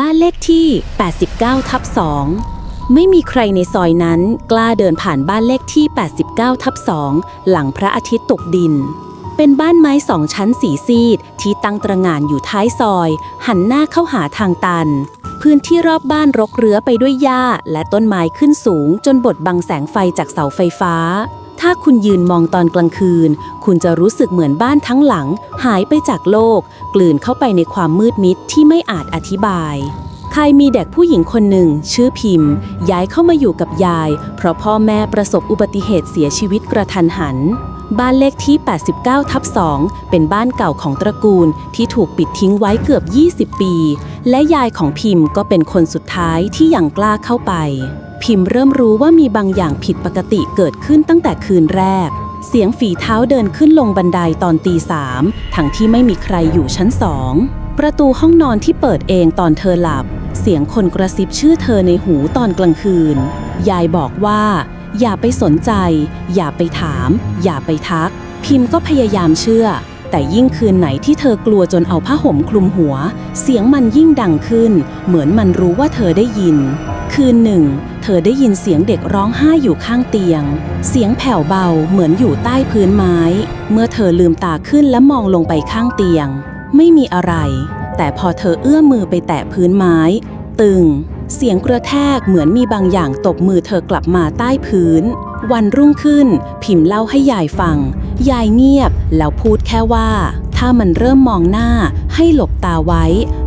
บ้านเลขที่ 89 ทับ 2 ไม่มีใครในซอยนั้นกล้าเดินผ่านบ้านเลขที่ 89 ทับ 2 หลังพระอาทิตย์ตกดิน เป็นบ้านไม้สองชั้นสีซีด ที่ตั้งตระงานอยู่ท้ายซอย หันหน้าเข้าหาทางตัน พื้นที่รอบบ้านรกเรื้อไปด้วยหญ้า และต้นไม้ขึ้นสูงจนบดบังแสงไฟจากเสาไฟฟ้า ถ้าคุณยืนมองตอนกลางคืน คุณจะรู้สึกเหมือนบ้านทั้งหลัง หายไปจากโลก กลืนเข้าไปในความมืดมิดที่ไม่อาจอธิบายใครมีเด็กผู้หญิงคนหนึ่ง ชื่อพิมพ์ ย้ายเข้ามาอยู่กับยาย เพราะพ่อแม่ประสบอุบัติเหตุเสียชีวิตกระทันหัน บ้านเลขที่ 89 ทับ 2 เป็นบ้านเก่าของตระกูลที่ถูกปิดทิ้งไว้เกือบ 20 ปี และยายของพิมพ์ก็เป็นคนสุดท้ายที่ยังกล้าเข้าไป พิมพ์เริ่มรู้ว่ามีบางอย่างผิดปกติเกิดขึ้นตั้งแต่คืนแรก เสียงฝีเท้าเดินขึ้นลงบันไดตอนตีสามทั้งที่ไม่มีใครอยู่ชั้นสอง ประตูห้องนอนที่เปิดเองตอนเธอหลับ เสียงคนกระซิบชื่อเธอในหูตอนกลางคืน ยายบอกว่า อย่าไปสนใจ อย่าไปถาม อย่าไปทัก พิมพ์ก็พยายามเชื่อ แต่ยิ่งคืนไหนที่เธอกลัวจนเอาผ้าห่มคลุมหัว เสียงมันยิ่งดังขึ้น เหมือนมันรู้ว่าเธอได้ยิน คืนหนึ่ง เธอได้ยินเสียงเด็กร้องไห้อยู่ข้างเตียง เสียงแผ่วเบาเหมือนอยู่ใต้พื้นไม้ เมื่อเธอลืมตาขึ้นและมองลงไปข้างเตียง ไม่มีอะไร แต่พอเธอเอื้อมมือไปแตะพื้นไม้ ตึง เสียงกระแทกเหมือนมีบางอย่างตบมือเธอกลับมาใต้พื้น วันรุ่งขึ้น พิมพ์เล่าให้ยายฟัง ยายเงียบแล้วพูดแค่ว่า ถ้ามันเริ่มมองหน้าให้หลบตาไว้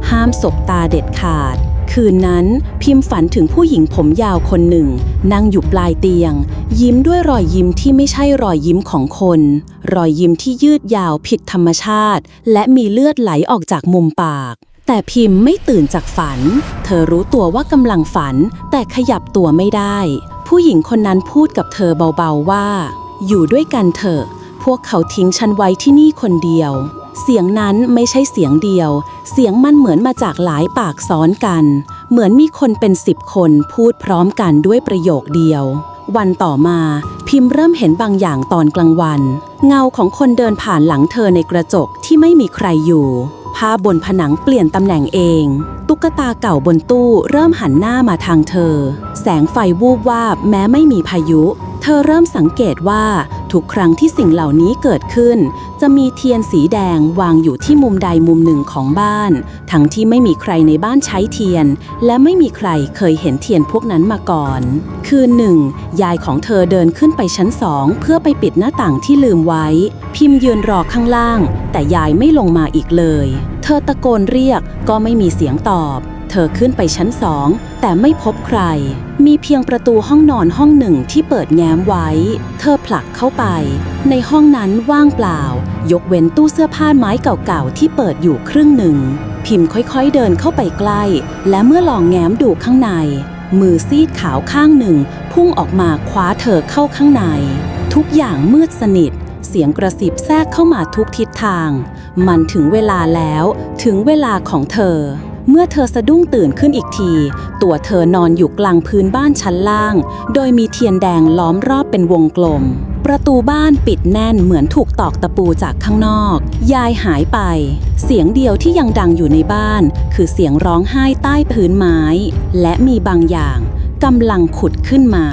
ห้ามสบตาเด็ดขาด คืนนั้นพิมพ์ฝันถึงผู้หญิงผมยาวคนหนึ่ง นั่งอยู่ปลายเตียง ยิ้มด้วยรอยยิ้มที่ไม่ใช่รอยยิ้มของคน รอยยิ้มที่ยืดยาวผิดธรรมชาติ และมีเลือดไหลออกจากมุมปาก แต่พิมพ์ไม่ตื่นจากฝัน เธอรู้ตัวว่ากำลังฝัน แต่ขยับตัวไม่ได้ ผู้หญิงคนนั้นพูดกับเธอเบาๆว่า อยู่ด้วยกันเถอะ พวกเขาทิ้งฉันไว้ที่นี่คนเดียว เสียงนั้นไม่ใช่เสียงเดียว เสียงมันเหมือนมาจากหลายปากซ้อนกัน เหมือนมีคนเป็นสิบคนพูดพร้อมกันด้วยประโยคเดียว วันต่อมาพิมพ์เริ่มเห็นบางอย่างตอนกลางวัน เงาของคนเดินผ่านหลังเธอในกระจกที่ไม่มีใครอยู่ผ้าบนผนังเปลี่ยนตำแหน่งเอง ตุ๊กตาเก่าบนตู้เริ่มหันหน้ามาทางเธอ แสงไฟวูบวาบแม้ไม่มีพายุ เธอเริ่มสังเกตว่า ทุกครั้งที่สิ่งเหล่านี้เกิดขึ้น จะมีเทียนสีแดงวางอยู่ที่มุมใดมุมหนึ่งของบ้าน ทั้งที่ไม่มีใครในบ้านใช้เทียน และไม่มีใครเคยเห็นเทียนพวกนั้นมาก่อน คืนหนึ่ง ยายของเธอเดินขึ้นไปชั้นสองเพื่อไปปิดหน้าต่างที่ลืมไว้ พิมพ์ยืนรอข้างล่าง แต่ยายไม่ลงมาอีกเลย เธอตะโกนเรียกก็ไม่มีเสียงตอบ ธอขึ้นไปชั้นสอง แต่ไม่พบใคร มีเพียงประตูห้องนอนห้องหนึ่งที่เปิดแง้มไว้ เธอผลักเข้าไป ในห้องนั้นว่างเปล่า ยกเว้นตู้เสื้อผ้าไม้เก่าๆที่เปิดอยู่ครึ่งหนึ่ง พิมพ์ค่อยๆเดินเข้าไปใกล้ และเมื่อลองแง้มดูข้างใน มือซีดขาวข้างหนึ่ง พุ่งออกมาคว้าเธอเข้าข้างใน ทุกอย่างมืดสนิทเสียงกระสิบแทรกเข้ามาทุกทิศทาง มันถึงเวลาแล้ว ถึงเวลาของเธอ มื่อเธอสะดุ้งตื่นขึ้นอีกที ตัวเธอนอนอยู่กลางพื้นบ้านชั้นล่าง โดยมีเทียนแดงล้อมรอบเป็นวงกลม ประตูบ้านปิดแน่นเหมือนถูกตอกตะปูจากข้างนอก ยายหายไป เสียงเดียวที่ยังดังอยู่ในบ้าน คือเสียงร้องไห้ใต้พื้นไม้ และมีบางอย่างกำลังขุดขึ้นมา